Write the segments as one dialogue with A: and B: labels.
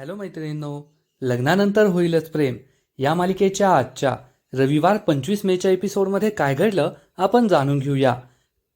A: Hello मैत्रिणींनो लग्नानंतर होईलच प्रेम. या मालिकेच्या आजच्या रविवार पंचवीस मेच्या एपिसोडमध्ये काय घडलं आपण जाणून घेऊया.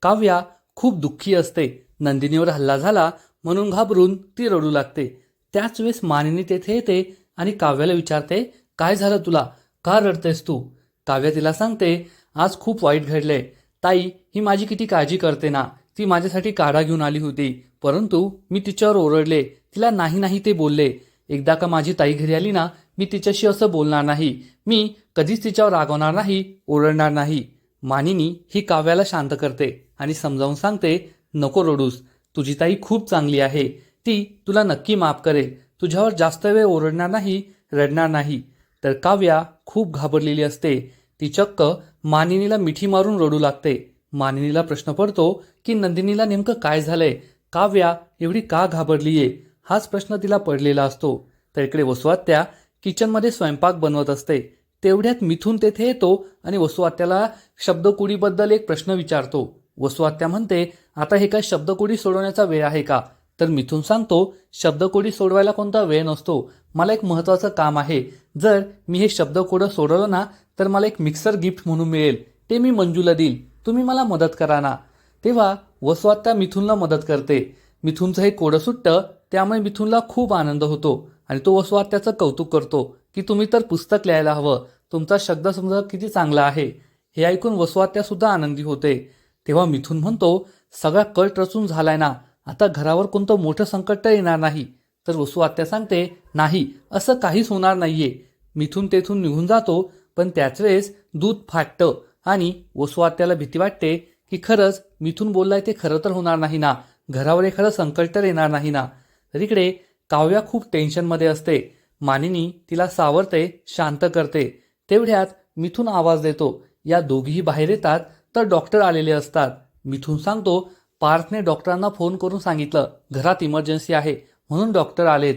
A: काव्या खूप दुःखी असते. नंदिनीवर हल्ला झाला म्हणून घाबरून ती रडू लागते. त्याच वेळेस मानिनी तेथे येते आणि काव्याला विचारते काय झालं तुला? का रडतेस तू? काव्या तिला सांगते आज खूप वाईट घडले ताई ही माझी किती काळजी करते ना. ती माझ्यासाठी काढा घेऊन आली होती. परंतु मी तिच्यावर ओरडले. तिला नाही नाही ते बोलले. एकदा का माझी ताई घरी आली ना मी तिच्याशी असं बोलणार नाही. मी कधीच तिच्यावर रागवणार नाही ओरडणार नाही. मानिनी ही काव्याला शांत करते आणि समजावून सांगते नको रडूस तुझी ताई खूप चांगली आहे. ती तुला नक्की माफ करेल तुझ्यावर जास्त वेळ ओरडणार नाही रडणार नाही. तर काव्या खूप घाबरलेली असते. ती चक्क मानिनीला मिठी मारून रडू लागते. मानिनीला प्रश्न पडतो की नंदिनीला नेमकं काय झालंय? काव्या एवढी का घाबरलीये? हाच प्रश्न तिला पडलेला असतो. तर इकडे वसुआत्या किचनमध्ये स्वयंपाक बनवत असते. तेवढ्यात मिथून तेथे येतो आणि वसुआत्याला शब्दकुडीबद्दल एक प्रश्न विचारतो. वसुआत्या म्हणते आता हे काय शब्दकोडी सोडवण्याचा वेळ आहे का? तर मिथून सांगतो शब्दकोडी सोडवायला कोणता वेळ नसतो. मला एक महत्त्वाचं काम आहे. जर मी हे शब्दकोडं सोडवलं ना तर मला एक मिक्सर गिफ्ट म्हणून मिळेल. ते मी मंजूला देईल. तुम्ही मला मदत करा ना. तेव्हा वसुआत्या मिथूनला मदत करते. मिथूनचं हे कोडं सुटतं त्यामुळे मिथूनला खूप आनंद होतो आणि तो वसुआत्याचं कौतुक करतो की तुम्ही तर पुस्तक लिहायला हवं तुमचा शब्दसंग्रह किती चांगला आहे हे ऐकून वसुआत्या सुद्धा आनंदी होते. तेव्हा मिथून म्हणतो सगळा कट रचून झालाय ना आता घरावर कोणतं मोठं संकट येणार नाही. तर वसुआत्या सांगते नाही असं काहीच होणार नाहीये. मिथून तेथून निघून जातो पण त्याच वेळेस दूध फाटतं आणि वसुआत्याला भीती वाटते की खरंच मिथून बोललाय ते खरं तर होणार नाही ना घरावर एखादं संकट तर येणार नाही ना. तर इकडे काव्या खूप टेन्शनमध्ये असते. मानिनी तिला सावरते शांत करते. तेवढ्यात मिथून आवाज देतो. या दोघीही बाहेर येतात तर डॉक्टर आलेले असतात. मिथून सांगतो पार्थने डॉक्टरांना फोन करून सांगितलं घरात इमर्जन्सी आहे म्हणून डॉक्टर आलेत.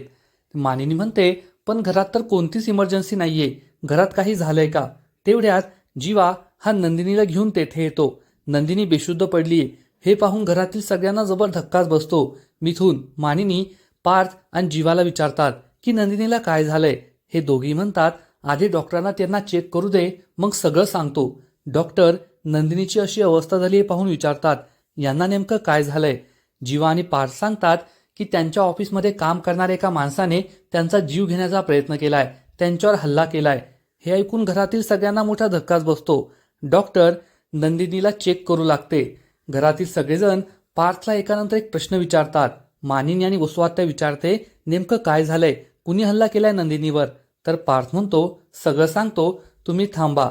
A: मानिनी म्हणते पण घरात तर कोणतीच इमर्जन्सी नाहीये. घरात काही झालंय का? तेवढ्यात जीवा हा नंदिनीला घेऊन तेथे येतो. नंदिनी बेशुद्ध पडलीये. हे पाहून घरातील सगळ्यांना जबर धक्काच बसतो. मिथून मानिनी पार्थ आणि जीवाला विचारतात की नंदिनीला काय झालंय? हे दोघी म्हणतात आधी डॉक्टरांना त्यांना चेक करू दे मग सगळं सांगतो. डॉक्टर नंदिनीची अशी अवस्था झाली हे पाहून विचारतात यांना नेमकं काय झालंय? जीवा आणि पार्थ सांगतात की त्यांच्या ऑफिसमध्ये काम करणाऱ्या एका माणसाने त्यांचा जीव घेण्याचा प्रयत्न केलाय त्यांच्यावर हल्ला केलाय. हे ऐकून घरातील सगळ्यांना मोठा धक्काच बसतो. डॉक्टर नंदिनीला चेक करू लागते. घरातील सगळेजण पार्थला एकानंतर एक प्रश्न विचारतात मानिनी आणि उस्वात्य विचारते नेमकं काय झालंय? कुणी हल्ला केलाय नंदिनीवर? तर पार्थ म्हणतो सगळं सांगतो तुम्ही थांबा.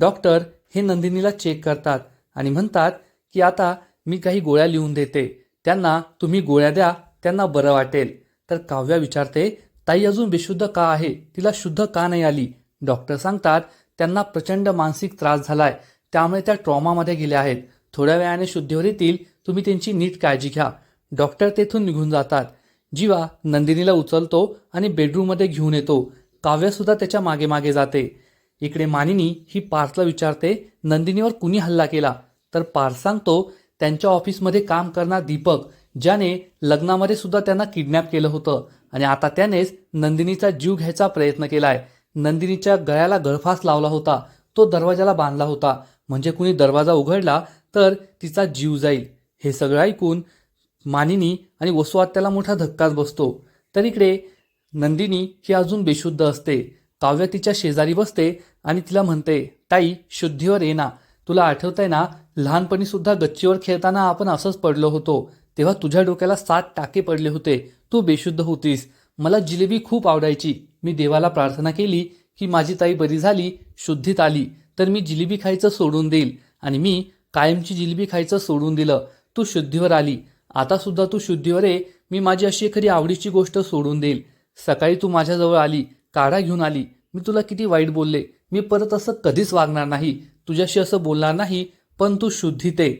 A: डॉक्टर हे नंदिनीला चेक करतात आणि म्हणतात की आता मी काही गोळ्या लिहून देते. त्यांना तुम्ही गोळ्या द्या त्यांना बरं वाटेल. तर काव्या विचारते ताई अजून बेशुद्ध का आहे? तिला शुद्ध का नाही आली? डॉक्टर सांगतात त्यांना प्रचंड मानसिक त्रास झालाय. त्यामुळे त्या ट्रॉमामध्ये गेल्या आहेत. थोड्या वेळाने शुद्धीवर येतील. तुम्ही त्यांची नीट काळजी घ्या. डॉक्टर तेथून निघून जातात. जीवा नंदिनीला उचलतो आणि बेडरूममध्ये घेऊन येतो. काव्यसुद्धा त्याच्यामागे मागे जाते. इकडे मानिनी ही पार्सला विचारते नंदिनीवर कुणी हल्ला केला? तर पार सांगतो त्यांच्या ऑफिसमध्ये काम करणार दीपक ज्याने लग्नामध्ये सुद्धा त्यांना किडनॅप केलं होतं आणि आता त्यानेच नंदिनीचा जीव घ्यायचा प्रयत्न केलाय. नंदिनीच्या गळ्याला गळफास लावला होता. तो दरवाजाला बांधला होता. म्हणजे कुणी दरवाजा उघडला तर तिचा जीव जाईल. हे सगळं ऐकून मानिनी आणि वसुआत्याला मोठा धक्काच बसतो. तर इकडे नंदिनी ही अजून बेशुद्ध असते. काव्य तिच्या शेजारी बसते आणि तिला म्हणते ताई शुद्धीवर ये ना. तुला आठवतंय ना लहानपणी सुद्धा गच्चीवर खेळताना आपण असंच पडलो होतो. तेव्हा तुझ्या डोक्याला सात टाके पडले होते. तू बेशुद्ध होतीस. मला जिलेबी खूप आवडायची. मी देवाला प्रार्थना केली की माझी ताई बरी झाली शुद्धीत आली. तर मी जिलेबी खायचं सोडून देईल आणि मी कायमची जिलेबी खायचं सोडून दिलं. तू शुद्धीवर आली. आतासुद्धा तू शुद्धीवर ये मी माझी अशी एखादी आवडीची गोष्ट सोडून देईल. सकाळी तू माझ्याजवळ आली काढा घेऊन आली. मी तुला किती वाईट बोलले. मी परत असं कधीच वागणार नाही. तुझ्याशी असं बोलणार नाही पण तू शुद्धीत आहे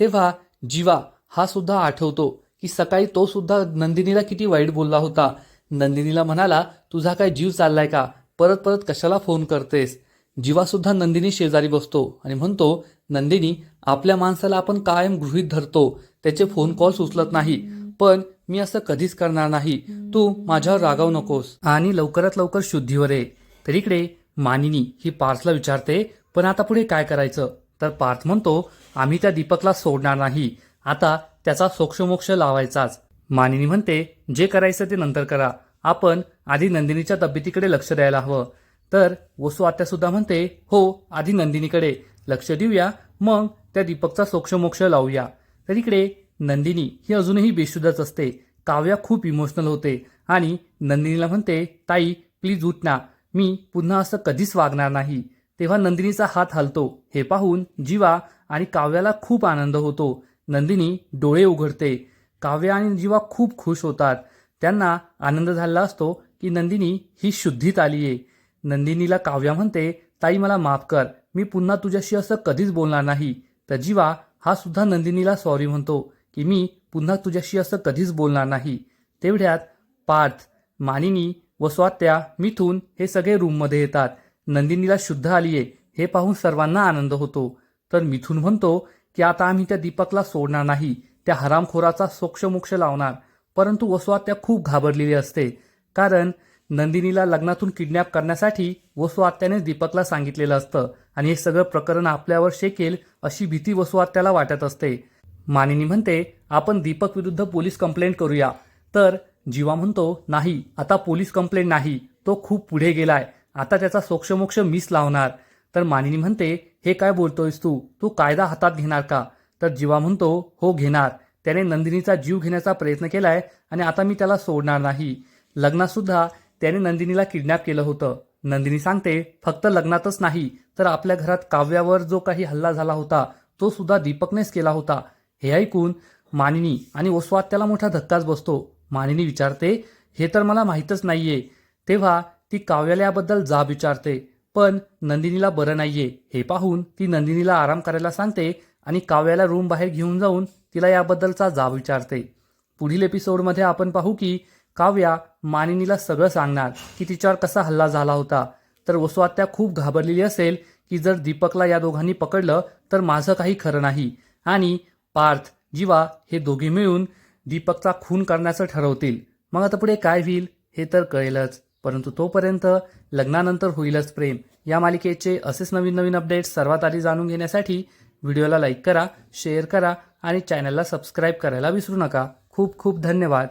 A: तेव्हा जीवा हा सुद्धा आठवतो की सकाळी तो सुद्धा नंदिनीला किती वाईट बोलला होता. नंदिनीला म्हणाला तुझा काय जीव चाललाय का? परत परत कशाला फोन करतेस? जीवासुद्धा नंदिनी शेजारी बसतो आणि म्हणतो नंदिनी आपल्या माणसाला आपण कायम गृहीत धरतो. त्याचे फोन कॉल्स उचलत नाही. पण मी असं कधीच करणार नाही. तू माझ्यावर रागावू नकोस. आणि लवकरात लवकर शुद्धीवर ये तर इकडे मानिनी ही पार्थला विचारते पण आता पुढे काय करायचं? तर पार्थ म्हणतो आम्ही त्या दीपकला सोडणार नाही. आता त्याचा सोक्षमोक्ष लावायचाच. मानिनी म्हणते जे करायचं ते नंतर करा. आपण आधी नंदिनीच्या तब्येतीकडे लक्ष द्यायला हवं. तर वसू आत्या सुद्धा म्हणते हो आधी नंदिनीकडे लक्ष देऊया. मग त्या दीपकचा सोक्षमोक्ष लावूया. तर इकडे नंदिनी ही अजूनही बेशुद्धच असते. काव्या खूप इमोशनल होते. आणि नंदिनीला म्हणते ताई प्लीज उठ ना. मी पुन्हा असं कधीच वागणार नाही. तेव्हा नंदिनीचा हात हलतो. हे पाहून जीवा आणि काव्याला खूप आनंद होतो. नंदिनी डोळे उघडते. काव्या आणि जीवा खूप खुश होतात. त्यांना आनंद झालेला असतो की नंदिनी ही शुद्धीत आलीये नंदिनीला काव्या म्हणते ताई मला माफ कर. मी पुन्हा तुझ्याशी असं कधीच बोलणार नाही. तर जीवा हा सुद्धा नंदिनीला सॉरी म्हणतो की मी पुन्हा तुझ्याशी असं कधीच बोलणार नाही. तेवढ्यात पार्थ मानिनी व स्वात्या मिथून हे सगळे रूममध्ये येतात. नंदिनीला शुद्ध आलीये हे पाहून सर्वांना आनंद होतो. तर मिथून म्हणतो की आता आम्ही त्या दीपकला सोडणार नाही त्या हरामखोराचा सोक्षमोक्ष लावणार. परंतु वसुआत्या खूप घाबरलेली असते. कारण नंदिनीला लग्नातून किडनॅप करण्यासाठी वसु आत्याने दीपकला सांगितलेलं असतं. आणि हे सगळं प्रकरण आपल्यावर शेकेल अशी भीती वसु आत्याला वाटत असते. मानिनी म्हणते आपण दीपक विरुद्ध पोलीस कंप्लेंट करूया. तर जीवा म्हणतो नाही आता पोलीस कंप्लेंट नाही. तो खूप पुढे गेलाय. आता त्याचा सोक्षमोक्ष मिस लावणार. तर मानिनी म्हणते हे काय बोलतोयस तू? तू कायदा हातात घेणार का? तर जीवा म्हणतो हो घेणार. त्याने नंदिनीचा जीव घेण्याचा प्रयत्न केलाय आणि आता मी त्याला सोडणार नाही. लग्नातसुद्धा त्याने नंदिनीला किडनॅप केलं होतं. नंदिनी सांगते फक्त लग्नातच नाही तर आपल्या घरात काव्यावर जो काही हल्ला झाला होता तो सुद्धा दीपकनेच केला होता. हे ऐकून मानिनी आणि ओस्वाद त्याला मोठा धक्काच बसतो. मानिनी विचारते हे तर मला माहीतच नाहीये. तेव्हा ती काव्याला याबद्दल जाब विचारते पण नंदिनीला बरं नाहीये. हे पाहून ती नंदिनीला आराम करायला सांगते आणि काव्याला रूम बाहेर घेऊन जाऊन तिला याबद्दलचा जाब विचारते. पुढील एपिसोडमध्ये आपण पाहू की काव्या मानिनीला सगळं सांगणार की तिच्यावर कसा हल्ला झाला होता. तर वसुआत्या खूप घाबरलेली असेल की जर दीपकला या दोघांनी पकडलं तर माझं काही खरं नाही. आणि पार्थ जीवा हे दोघे मिळून दीपकचा खून करण्याचं ठरवतील. मग आता पुढे काय होईल हे तर कळेलच. परंतु तोपर्यंत लग्नानंतर होईलच प्रेम. या मालिकेचे असेच नवीन नवीन अपडेट्स सर्वात आधी जाणून घेण्यासाठी व्हिडिओला लाईक करा शेअर करा आणि चॅनलला सबस्क्राईब करायला विसरू नका. खूप खूप धन्यवाद.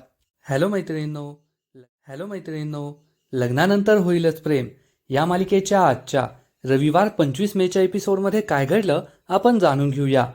A: हॅलो मैत्रिणींनो हॅलो मैत्रिणींनो लग्नानंतर होईलच प्रेम. या मालिकेच्या आजच्या रविवार पंचवीस मेच्या एपिसोडमध्ये काय घडलं आपण जाणून घेऊया.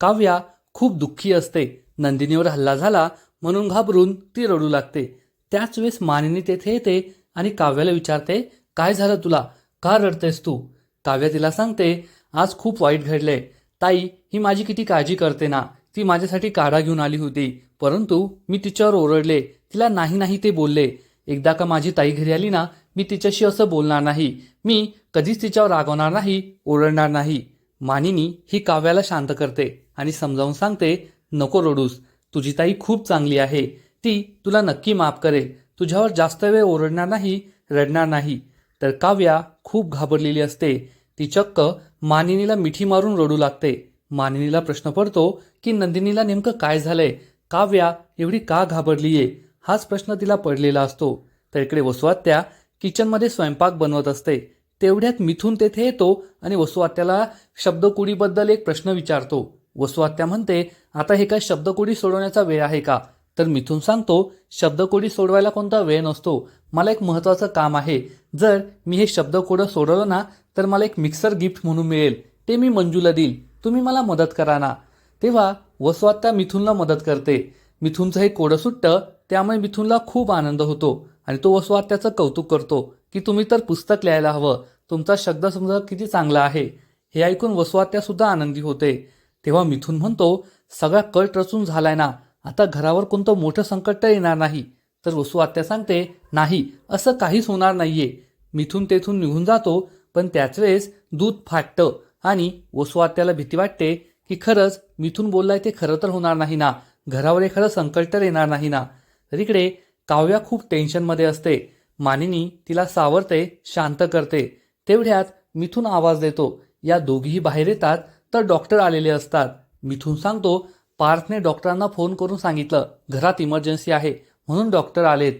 A: काव्या खूप दुःखी असते. नंदिनीवर हल्ला झाला म्हणून घाबरून ती रडू लागते. त्याच वेळेस मानिनी तेथे येते आणि काव्याला विचारते काय झालं तुला? का रडतेस तू? काव्या तिला सांगते आज खूप वाईट घडले ताई ही माझी किती काळजी करते ना. ती माझ्यासाठी काढा घेऊन आली होती. परंतु मी तिच्यावर ओरडले. तिला नाही नाही ते बोलले. एकदा का माझी ताई घरी आली ना मी तिच्याशी असं बोलणार नाही. मी कधीच तिच्यावर रागवणार नाही ओरडणार नाही. मानिनी ही काव्याला शांत करते आणि समजावून सांगते नको रडूस तुझी ताई खूप चांगली आहे. ती तुला नक्की माफ करेल तुझ्यावर जास्त वेळ ओरडणार नाही रडणार नाही. तर काव्या खूप घाबरलेली असते. ती चक्क मानिनीला मिठी मारून रडू लागते. मानिनीला प्रश्न पडतो की नंदिनीला नेमकं काय झालंय? काव्या एवढी का घाबरलीये? हाच प्रश्न तिला पडलेला असतो. तर इकडे वसुआत्या किचनमध्ये स्वयंपाक बनवत असते. तेवढ्यात मिथून तेथे येतो आणि वसुआत्याला शब्दकोडीबद्दल एक प्रश्न विचारतो. वसुआत्या म्हणते आता हे काय शब्दकोडी सोडवण्याचा वेळ आहे का? तर मिथून सांगतो शब्दकोडी सोडवायला कोणता वेळ नसतो. मला एक महत्वाचं काम आहे. जर मी हे शब्दकोडं सोडवलं ना तर मला एक मिक्सर गिफ्ट म्हणून मिळेल. ते मी मंजूला देईल. तुम्ही मला मदत करा ना. तेव्हा वसुआत्या मिथूनला मदत करते. मिथूनचं हे कोडं सुटतं त्यामुळे मिथूनला खूप आनंद होतो आणि तो वसुआत्याचं कौतुक करतो की तुम्ही तर पुस्तक लिहायला हवं तुमचा शब्दसंग्रह किती चांगला आहे हे ऐकून वसुआत्या सुद्धा आनंदी होते. तेव्हा मिथून म्हणतो सगळा कट रचून झालाय ना आता घरावर कोणतं मोठं संकट येणार नाही. तर वसुआत्या सांगते नाही असं काहीच होणार नाहीये. मिथून तेथून निघून जातो पण त्याच वेळेस दूध फाटतं आणि वसुआत्याला भीती वाटते की खरंच मिथून बोललाय ते खरं तर होणार नाही ना घरावर एखादं संकट तर येणार नाही ना? तर इकडे काव्या खूप टेन्शनमध्ये असते. मानिनी तिला सावरते शांत करते. तेवढ्यात मिथून आवाज देतो. या दोघीही बाहेर येतात तर डॉक्टर आलेले असतात. मिथून सांगतो पार्थने डॉक्टरांना फोन करून सांगितलं घरात इमर्जन्सी आहे म्हणून डॉक्टर आलेत.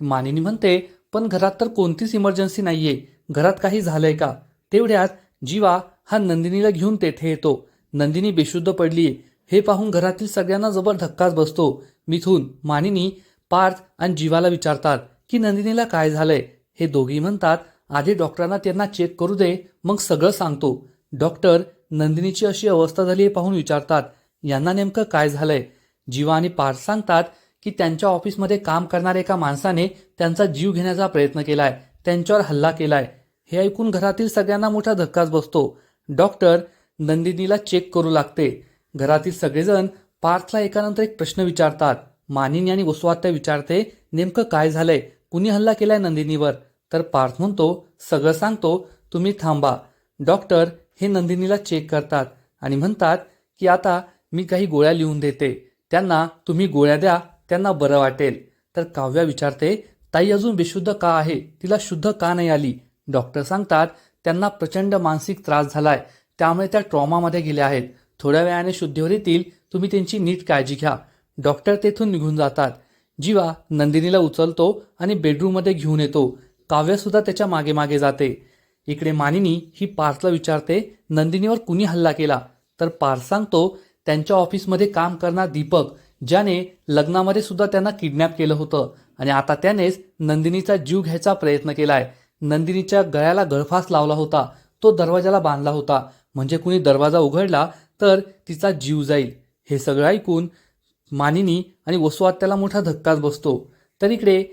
A: मानिनी म्हणते पण घरात तर कोणतीच इमर्जन्सी नाहीये. घरात काही झालंय का? तेवढ्यात जीवा हा नंदिनीला घेऊन तेथे येतो. नंदिनी बेशुद्ध पडलीये. हे पाहून घरातील सगळ्यांना जबर धक्काच बसतो. मिथून मानिनी पार्थ आणि जीवाला विचारतात की नंदिनीला काय झालंय? हे दोघी म्हणतात आधी डॉक्टरांना त्यांना चेक करू दे मग सगळं सांगतो. डॉक्टर नंदिनीची अशी अवस्था झाली हे पाहून विचारतात यांना नेमकं काय झालंय? जीवा आणि पार्थ सांगतात की त्यांच्या ऑफिसमध्ये काम करणाऱ्या एका माणसाने त्यांचा जीव घेण्याचा प्रयत्न केलाय त्यांच्यावर हल्ला केलाय. हे ऐकून घरातील सगळ्यांना मोठा धक्काच बसतो. डॉक्टर नंदिनीला चेक करू लागते. घरातील सगळेजण पार्थला एकानंतर एक प्रश्न विचारतात. मानिनी आणि वसुआत्या विचारते नेमकं काय झालंय? कुणी हल्ला केलाय नंदिनीवर? तर पार्थ म्हणतो सगळं सांगतो तुम्ही थांबा. डॉक्टर हे नंदिनीला चेक करतात आणि म्हणतात की आता मी काही गोळ्या लिहून देते. त्यांना तुम्ही गोळ्या द्या त्यांना बरं वाटेल. तर काव्या विचारते ताई अजून बेशुद्ध का आहे? तिला शुद्ध का नाही आली? डॉक्टर सांगतात त्यांना प्रचंड मानसिक त्रास झालाय. त्यामुळे त्या ट्रॉमामध्ये गेल्या आहेत. थोड्या वेळाने शुद्धीवर येतील तुम्ही त्यांची नीट काळजी घ्या. डॉक्टर तेथून निघून जातात. जीवा नंदिनीला उचलतो आणि बेडरूममध्ये घेऊन येतो. काव्यसुद्धा त्याच्यामागे मागे जाते. इकडे मानिनी ही पार्थला विचारते नंदिनीवर कुणी हल्ला केला? तर पार्थ सांगतो त्यांच्या ऑफिसमध्ये काम करणारा दीपक ज्याने लग्नामध्ये सुद्धा त्यांना किडनॅप केलं होतं आणि आता त्यानेच नंदिनीचा जीव घ्यायचा प्रयत्न केलाय. नंदिनीच्या गळ्याला गळफास लावला होता. तो दरवाजाला बांधला होता. म्हणजे कुणी दरवाजा उघडला तर तिचा जीव जाईल. हे सगळं ऐकून मानिनी आणि वसुआत्याला मोठा धक्काच बसतो. तर इकडे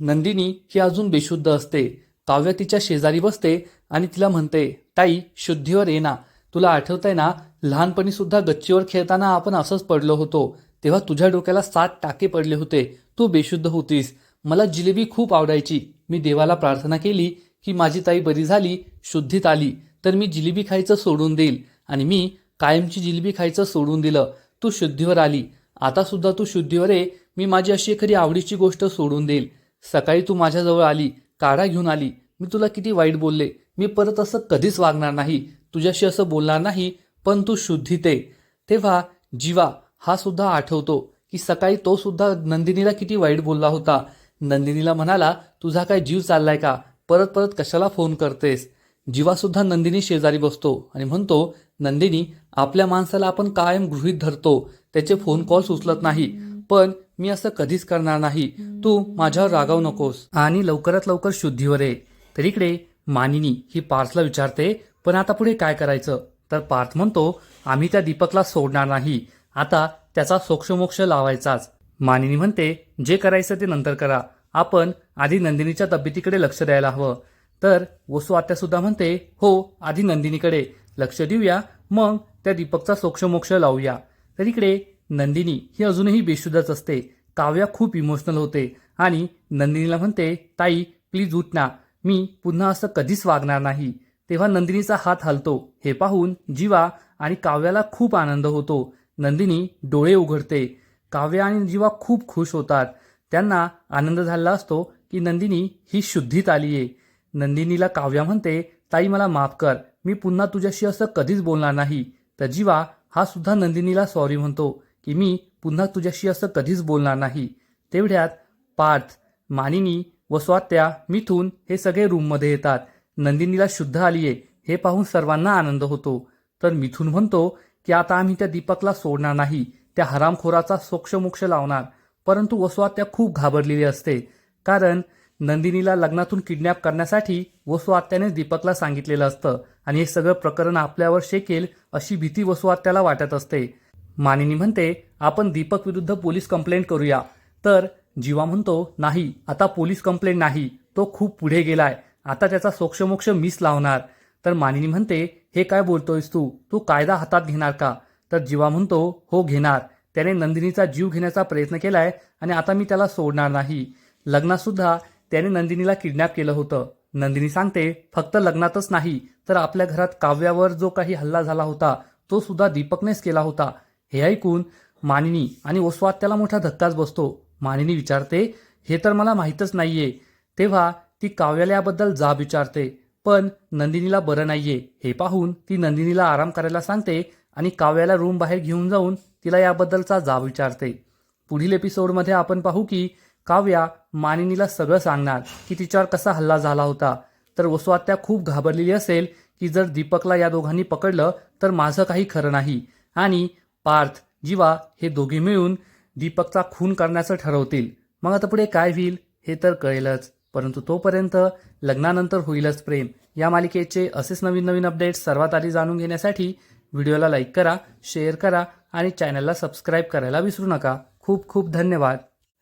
A: नंदिनी ही अजून बेशुद्ध असते. काव्य तिच्या शेजारी बसते आणि तिला म्हणते ताई शुद्धीवर ये ना. तुला आठवतंय ना लहानपणी सुद्धा गच्चीवर खेळताना आपण असंच पडलो होतो. तेव्हा तुझ्या डोक्याला सात टाके पडले होते. तू बेशुद्ध होतीस. मला जिलेबी खूप आवडायची. मी देवाला प्रार्थना केली की माझी ताई बरी झाली शुद्धीत आली. तर मी जिलेबी खायचं सोडून देईल आणि मी कायमची जिलेबी खायचं सोडून दिलं. तू शुद्धीवर आली. आता सुद्धा तू शुद्धीवर आहे मी माझी अशी एखादी आवडीची गोष्ट सोडून देईल. सकाळी तू माझ्याजवळ आली. काढा घेऊन आली. मी तुला किती वाईट बोलले. मी परत असं कधीच वागणार नाही. तुझ्याशी असं बोलणार नाही. पण तू शुद्धीत ये तेव्हा जीवा हा सुद्धा आठवतो की सकाळी तो सुद्धा नंदिनीला किती वाईट बोलला होता. नंदिनीला म्हणाला तुझा काय जीव चाललाय का? परत परत कशाला फोन करतेस? जीवासुद्धा नंदिनी शेजारी बसतो आणि म्हणतो नंदिनी आपल्या माणसाला आपण कायम गृहीत धरतो. त्याचे फोन कॉल्स उचलत नाही. पण मी असं कधीच करणार नाही. तू माझ्यावर रागावू नकोस. आणि लवकरात लवकर शुद्धीवर ये. तर इकडे मानिनी ही पार्थला विचारते पण आता पुढे काय करायचं? तर पार्थ म्हणतो आम्ही त्या दीपकला सोडणार नाही. आता त्याचा सोक्षमोक्ष लावायचाच. मानिनी म्हणते जे करायचं ते नंतर करा. आपण आधी नंदिनीच्या तब्येतीकडे लक्ष द्यायला हवं. तर वसू आत्यासुद्धा म्हणते हो आधी नंदिनीकडे. लक्ष देऊया. मग त्या दीपकचा सोक्षमोक्ष लावूया. तर इकडे नंदिनी ही अजूनही बेशुद्धच असते. काव्या खूप इमोशनल होते आणि नंदिनीला म्हणते ताई प्लीज उठ ना. मी पुन्हा असं कधीच वागणार नाही. तेव्हा नंदिनीचा हात हलतो. हे पाहून जीवा आणि काव्याला खूप आनंद होतो. नंदिनी डोळे उघडते. काव्य आणि जीवा खूप खुश होतात. त्यांना आनंद झाला असतो की नंदिनी ही शुद्धीत आली आहे नंदिनीला काव्या म्हणते ताई मला माफ कर मी पुन्हा तुझ्याशी असं कधीच बोलणार नाही. तर जीवा हा सुद्धा नंदिनीला सॉरी म्हणतो की मी पुन्हा तुझ्याशी असं कधीच बोलणार नाही. तेवढ्यात पार्थ मानिनी व स्वात्या मिथून हे सगळे रूममध्ये येतात. नंदिनीला शुद्ध आलीये हे पाहून सर्वांना आनंद होतो. तर मिथून म्हणतो की आता आम्ही त्या दीपकला सोडणार नाही त्या हरामखोराचा सोक्षमोक्ष लावणार. परंतु वसुआत्या खूप घाबरलेली असते. कारण नंदिनीला लग्नातून किडनॅप करण्यासाठी वसुआत्याने दीपकला सांगितलेलं असतं. आणि हे सगळं प्रकरण आपल्यावर शेकेल अशी भीती वसुआत्याला वाटत असते. मानिनी म्हणते आपण दीपक विरुद्ध पोलीस कंप्लेंट करूया. तर जीवा म्हणतो नाही आता पोलीस कंप्लेंट नाही. तो खूप पुढे गेलाय. आता त्याचा सोक्षमोक्ष मिस लावणार. तर मानिनी म्हणते हे काय बोलतोयस तू? तू कायदा हातात घेणार का? तर जीवा म्हणतो हो घेणार. त्याने नंदिनीचा जीव घेण्याचा प्रयत्न केलाय आणि आता मी त्याला सोडणार नाही. लग्नातसुद्धा त्याने नंदिनीला किडनॅप केलं होतं. नंदिनी सांगते फक्त लग्नातच नाही तर आपल्या घरात काव्यावर जो काही हल्ला झाला होता तो सुद्धा दीपकनेच केला होता. हे ऐकून मानिनी आणि ओस्वाद त्याला मोठा धक्काच बसतो. मानिनी विचारते हे तर मला माहीतच नाहीये. तेव्हा ती काव्याला याबद्दल जाब विचारते. पण नंदिनीला बरं नाहीये. हे पाहून ती नंदिनीला आराम करायला सांगते आणि काव्याला रूम बाहेर घेऊन जाऊन तिला याबद्दलचा जाब विचारते. पुढील एपिसोडमध्ये आपण पाहू की काव्या मानिनीला सगळं सांगणार की तिच्यावर कसा हल्ला झाला होता. तर वसुआत्या खूप घाबरलेली असेल की जर दीपकला या दोघांनी पकडलं तर माझं काही खरं नाही. आणि पार्थ जीवा हे दोघे मिळून दीपकचा खून करण्याचं ठरवतील. मग आता पुढे काय होईल हे तर कळेलच. परंतु तोपर्यंत लग्नानंतर होईलच प्रेम. या मालिकेचे असेच नवीन नवीन अपडेट्स सर्वात आधी जाणून घेण्यासाठी व्हिडिओला लाईक करा शेअर करा आणि चॅनलला सबस्क्राईब करायला विसरू नका. खूप खूप धन्यवाद.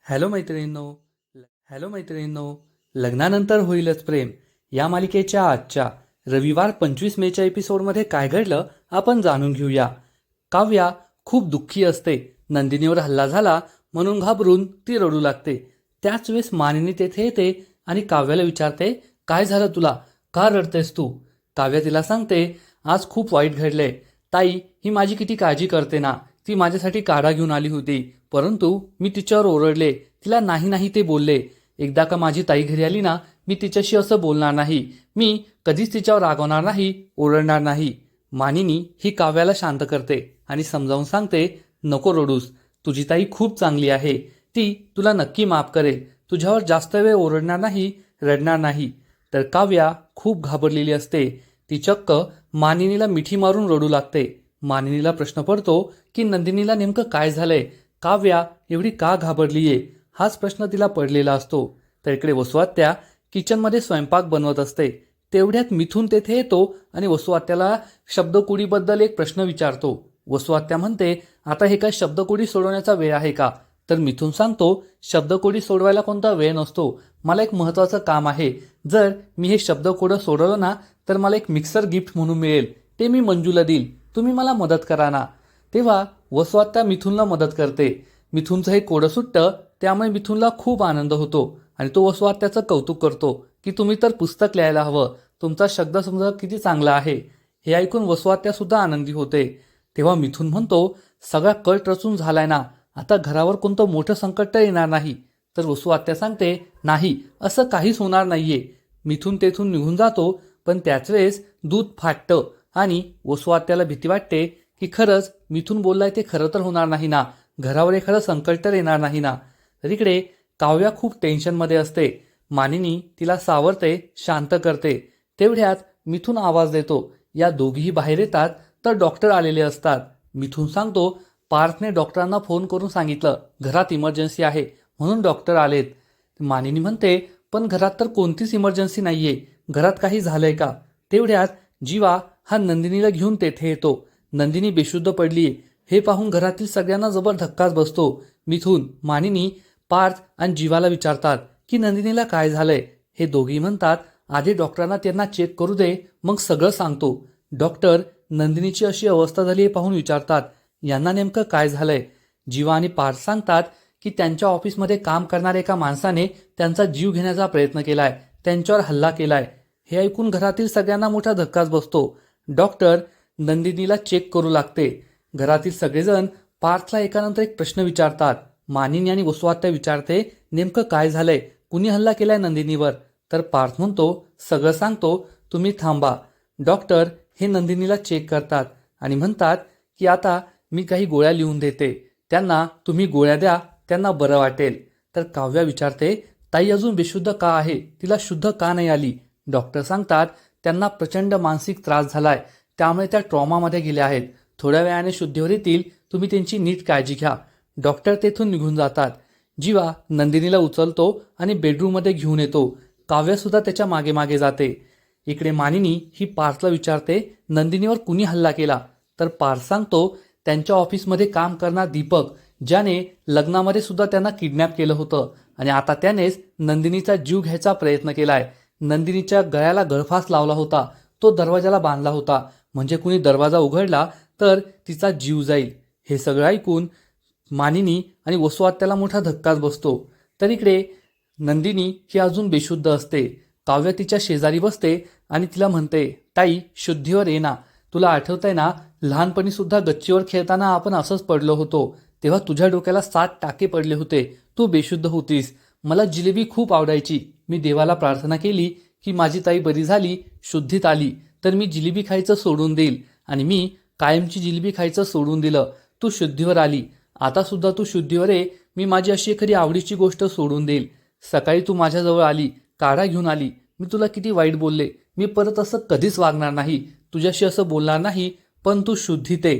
A: हॅलो मैत्रिणींनो हॅलो मैत्रिणींनो लग्नानंतर होईलच प्रेम. या मालिकेच्या आजच्या रविवार पंचवीस मेच्या एपिसोडमध्ये काय घडलं आपण जाणून घेऊया. काव्या खूप दुःखी असते. नंदिनीवर हल्ला झाला म्हणून घाबरून ती रडू लागते. त्याच वेळेस मानिनी तेथे येते आणि काव्याला विचारते काय झालं तुला? का रडतेस तू? काव्या तिला सांगते आज खूप वाईट घडले ताई ही माझी किती काळजी करते ना. ती माझ्यासाठी काढा घेऊन आली होती. परंतु मी तिच्यावर ओरडले. तिला नाही नाही ते बोलले. एकदा का माझी ताई घरी आली ना मी तिच्याशी असं बोलणार नाही. मी कधीच तिच्यावर रागवणार नाही ओरडणार नाही. मानिनी ही काव्याला शांत करते आणि समजावून सांगते नको रडूस. तुझी ताई खूप चांगली आहे. ती तुला नक्की माफ करेल तुझ्यावर जास्त वेळ ओरडणार नाही रडणार नाही. तर काव्या खूप घाबरलेली असते. ती चक्क मानिनीला मिठी मारून रडू लागते. मानिनीला प्रश्न पडतो की नंदिनीला नेमकं काय झालंय? काव्या एवढी का घाबरलीये? हाच प्रश्न तिला पडलेला असतो. तर इकडे वसुआत्या किचनमध्ये स्वयंपाक बनवत असते. तेवढ्यात मिथून तेथे येतो आणि वसुआत्याला शब्दकोडीबद्दल एक प्रश्न विचारतो. वसुआत्या म्हणते आता हे काय शब्दकोडी सोडवण्याचा वेळ आहे का? तर मिथून सांगतो शब्दकोडी सोडवायला कोणता वेळ नसतो. मला एक महत्त्वाचं काम आहे. जर मी हे शब्दकोडं सोडवलं ना तर मला एक मिक्सर गिफ्ट म्हणून मिळेल. ते मी मंजूला देईल. तुम्ही मला मदत करा ना. तेव्हा वसुआत्या मिथुनला मदत करते. मिथुनचं हे कोडं सुटतं त्यामुळे मिथुनला खूप आनंद होतो आणि तो वसुआत्याचं कौतुक करतो की तुम्ही तर पुस्तक लिहायला हवं तुमचा शब्दसंग्रह किती चांगला आहे. हे ऐकून वसुआत्या सुद्धा आनंदी होते. तेव्हा मिथून म्हणतो सगळा कट रचून झालाय ना आता घरावर कोणतं मोठं संकट येणार नाही. तर वसुआत्या सांगते नाही असं काहीच होणार नाहीये. मिथून तेथून निघून जातो पण त्याच वेळेस दूध फाटतं आणि वसुआत्याला भीती वाटते की खरंच मिथून बोललाय ते खरं तर होणार नाही ना. घरावर एखादं संकट तर येणार नाही ना. तर इकडे काव्या खूप टेन्शनमध्ये असते. मानिनी तिला सावरते शांत करते. तेवढ्यात मिथून आवाज देतो. या दोघीही बाहेर येतात तर डॉक्टर आलेले असतात. मिथून सांगतो पार्थने डॉक्टरांना फोन करून सांगितलं घरात इमर्जन्सी आहे म्हणून डॉक्टर आलेत. मानिनी म्हणते पण घरात तर कोणतीच इमर्जन्सी नाहीये. घरात काही झालंय का? तेवढ्यात जीवा हा नंदिनीला घेऊन तेथे येतो. नंदिनी बेशुद्ध पडलीये. हे पाहून घरातील सगळ्यांना जबर धक्काच बसतो. मिथून मानिनी पार्थ आणि जीवाला विचारतात की नंदिनीला काय झालंय? हे दोघी म्हणतात आधी डॉक्टरांना त्यांना चेक करू दे मग सगळं सांगतो. डॉक्टर नंदिनीची अशी अवस्था झाली हे पाहून विचारतात यांना नेमकं काय झालंय? जीवा आणि पार्थ सांगतात की त्यांच्या ऑफिसमध्ये काम करणाऱ्या एका माणसाने त्यांचा जीव घेण्याचा प्रयत्न केलाय. त्यांच्यावर हल्ला केलाय. हे ऐकून घरातील सगळ्यांना मोठा धक्काच बसतो. डॉक्टर नंदिनीला चेक करू लागते. घरातील सगळेजण पार्थला एकानंतर एक प्रश्न विचारतात. मानिनी आणि वसुआत्या विचारते नेमकं काय झालंय? कुणी हल्ला केलाय नंदिनीवर? तर पार्थ म्हणतो सगळं सांगतो तुम्ही थांबा. डॉक्टर हे नंदिनीला चेक करतात आणि म्हणतात की आता मी काही गोळ्या लिहून देते. त्यांना तुम्ही गोळ्या द्या त्यांना बरं वाटेल. तर काव्या विचारते ताई अजून बेशुद्ध का आहे? तिला शुद्ध का नाही आली? डॉक्टर सांगतात त्यांना प्रचंड मानसिक त्रास झालाय. त्यामुळे त्या ट्रॉमामध्ये गेल्या आहेत. थोड्या वेळाने शुद्धीवर येतील तुम्ही त्यांची नीट काळजी घ्या. डॉक्टर तेथून निघून जातात. जीवा नंदिनीला उचलतो आणि बेडरूममध्ये घेऊन येतो. काव्यसुद्धा त्याच्यामागे मागे जाते. इकडे मानिनी ही पार्थला विचारते नंदिनीवर कुणी हल्ला केला? तर पार्थ सांगतो त्यांच्या ऑफिसमध्ये काम करणार दीपक ज्याने लग्नामध्ये सुद्धा त्यांना किडनॅप केलं होतं आणि आता त्यानेच नंदिनीचा जीव घ्यायचा प्रयत्न केलाय. नंदिनीच्या गळ्याला गळफास लावला होता. तो दरवाजाला बांधला होता. म्हणजे कुणी दरवाजा उघडला तर तिचा जीव जाईल. हे सगळं ऐकून मानिनी आणि वसुआत्याला मोठा धक्काच बसतो. तर इकडे नंदिनी ही अजून बेशुद्ध असते. काव्य तिच्या शेजारी बसते आणि तिला म्हणते ताई शुद्धीवर ये ना. तुला आठवतंय ना लहानपणी सुद्धा गच्चीवर खेळताना आपण असंच पडलो होतो. तेव्हा तुझ्या डोक्याला सात टाके पडले होते. तू बेशुद्ध होतीस. मला जिलेबी खूप आवडायची. मी देवाला प्रार्थना केली की माझी ताई बरी झाली शुद्धीत आली. तर मी जिलेबी खायचं सोडून देईल आणि मी कायमची जिलेबी खायचं सोडून दिलं. तू शुद्धीवर आली. आता सुद्धा तू शुद्धीवर आहे मी माझी अशी एखादी आवडीची गोष्ट सोडून देईल. सकाळी तू माझ्याजवळ आली. काढा घेऊन आली. मी तुला किती वाईट बोलले. मी परत असं कधीच वागणार नाही. तुझ्याशी असं बोलणार नाही पण तू शुद्धीत आहे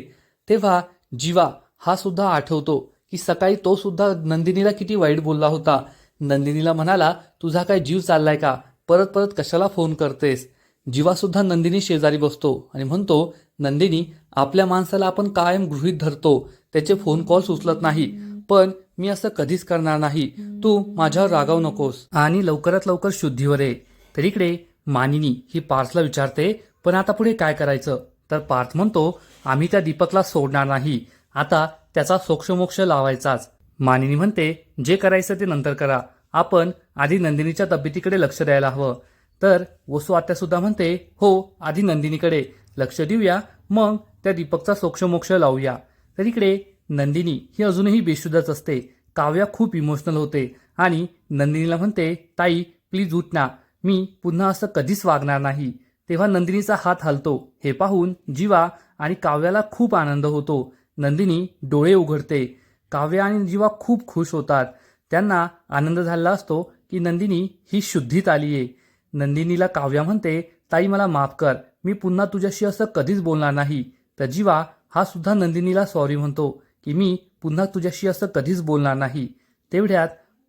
A: तेव्हा जीवा हा सुद्धा आठवतो की सकाळी तो सुद्धा नंदिनीला किती वाईट बोलला होता. नंदिनीला म्हणाला तुझा काय जीव चाललाय का? परत परत कशाला फोन करतेस? जीवासुद्धा नंदिनी शेजारी बसतो आणि म्हणतो नंदिनी आपल्या माणसाला आपण कायम गृहीत धरतो. त्याचे फोन कॉल्स उचलत नाही. पण मी असं कधीच करणार नाही. तू माझ्यावर रागावू नकोस. आणि लवकरात लवकर शुद्धीवर ये. तर इकडे मानिनी ही पार्थला विचारते पण आता पुढे काय करायचं? तर पार्थ म्हणतो आम्ही त्या दीपकला सोडणार नाही. आता त्याचा सोक्षमोक्ष लावायचाच. मानिनी म्हणते जे करायचं ते नंतर करा. आपण आधी नंदिनीच्या तब्येतीकडे लक्ष द्यायला हवं. तर वसू आत्यासुद्धा म्हणते हो आधी नंदिनीकडे. लक्ष देऊया. मग त्या दीपकचा सोक्षमोक्ष लावूया. तर इकडे नंदिनी ही अजूनही बेशुद्धच असते. काव्या खूप इमोशनल होते आणि नंदिनीला म्हणते ताई प्लीज उठ ना. मी पुन्हा असं कधीच वागणार नाही. तेव्हा नंदिनीचा हात हलतो. हे पाहून जीवा आणि काव्याला खूप आनंद होतो. नंदिनी डोळे उघडते. काव्य आणि जीवा खूप खुश होतात. त्यांना आनंद झालेला असतो की नंदिनी ही शुद्धीत आली आहे नंदिनीला काव्या म्हणते ताई मला माफ कर मी पुन्हा तुझ्याशी असं कधीच बोलणार नाही. तर जीवा हा सुद्धा नंदिनीला सॉरी म्हणतो की मी पुन्हा तुझ्याशी असं कधीच बोलणार नाही. तेवढ्यात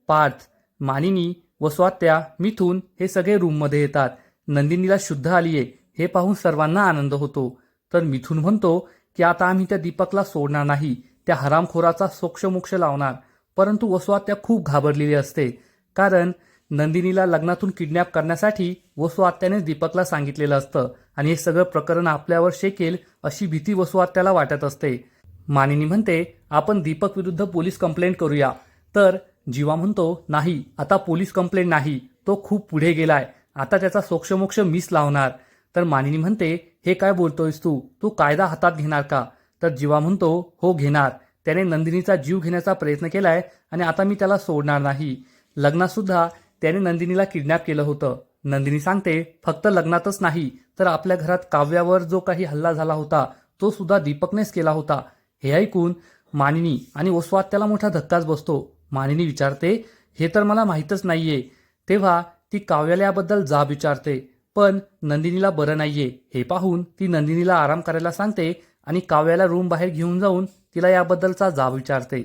A: पार्थ मानिनी व स्वात्या मिथून हे सगळे रूममध्ये येतात. नंदिनीला शुद्ध आलीये हे पाहून सर्वांना आनंद होतो. तर मिथून म्हणतो की आता आम्ही त्या दीपकला सोडणार नाही त्या हरामखोराचा सोक्षमोक्ष लावणार. परंतु वसुआत्या खूप घाबरलेली असते. कारण नंदिनीला लग्नातून किडनॅप करण्यासाठी वसुआत्यानेच दीपकला सांगितलेलं असतं. आणि हे सगळं प्रकरण आपल्यावर शेकेल अशी भीती वसुआत्याला वाटत असते. मानिनी म्हणते आपण दीपक विरुद्ध पोलीस कंप्लेंट करूया. तर जीवा म्हणतो नाही आता पोलीस कंप्लेंट नाही. तो खूप पुढे गेलाय. आता त्याचा सोक्षमोक्ष मिस लावणार. तर मानिनी म्हणते हे काय बोलतोयस तू? तू कायदा हातात घेणार का? तर जीवा म्हणतो हो घेणार. त्याने नंदिनीचा जीव घेण्याचा प्रयत्न केलाय आणि आता मी त्याला सोडणार नाही. लग्नातसुद्धा त्याने नंदिनीला किडनॅप केलं होतं. नंदिनी सांगते फक्त लग्नातच नाही तर आपल्या घरात काव्यावर जो काही हल्ला झाला होता तो सुद्धा दीपकनेच केला होता. हे ऐकून मानिनी आणि ओस्वाद त्याला मोठा धक्काच बसतो. मानिनी विचारते हे तर मला माहीतच नाहीये. तेव्हा ती काव्याला याबद्दल जाब विचारते पण नंदिनीला बरं नाहीये. हे पाहून ती नंदिनीला आराम करायला सांगते आणि काव्याला रूम बाहेर घेऊन जाऊन तिला याबद्दलचा जाब विचारते.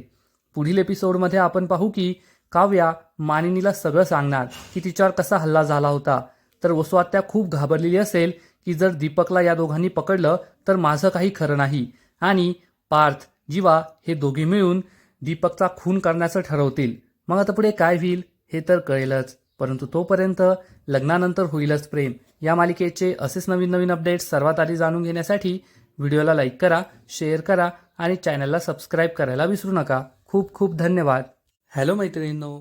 A: पुढील एपिसोडमध्ये आपण पाहू की काव्या मानिनीला सगळं सांगणार की तिच्यावर कसा हल्ला झाला होता. तर वसुआत्या खूप घाबरलेली असेल की जर दीपकला या दोघांनी पकडलं तर माझं काही खरं नाही. आणि पार्थ जीवा हे दोघे मिळून दीपकचा खून करण्याचं ठरवतील. मग आता पुढे काय होईल हे तर कळेलच. परंतु तोपर्यंत लग्नानंतर होईलच प्रेम. या मालिकेचे असेच नवीन नवीन अपडेट्स सर्वात आधी जाणून घेण्यासाठी व्हिडिओला लाईक करा शेअर करा आणि चॅनलला सबस्क्राईब करायला विसरू नका. खूप खूप धन्यवाद. हॅलो मैत्रिणींनो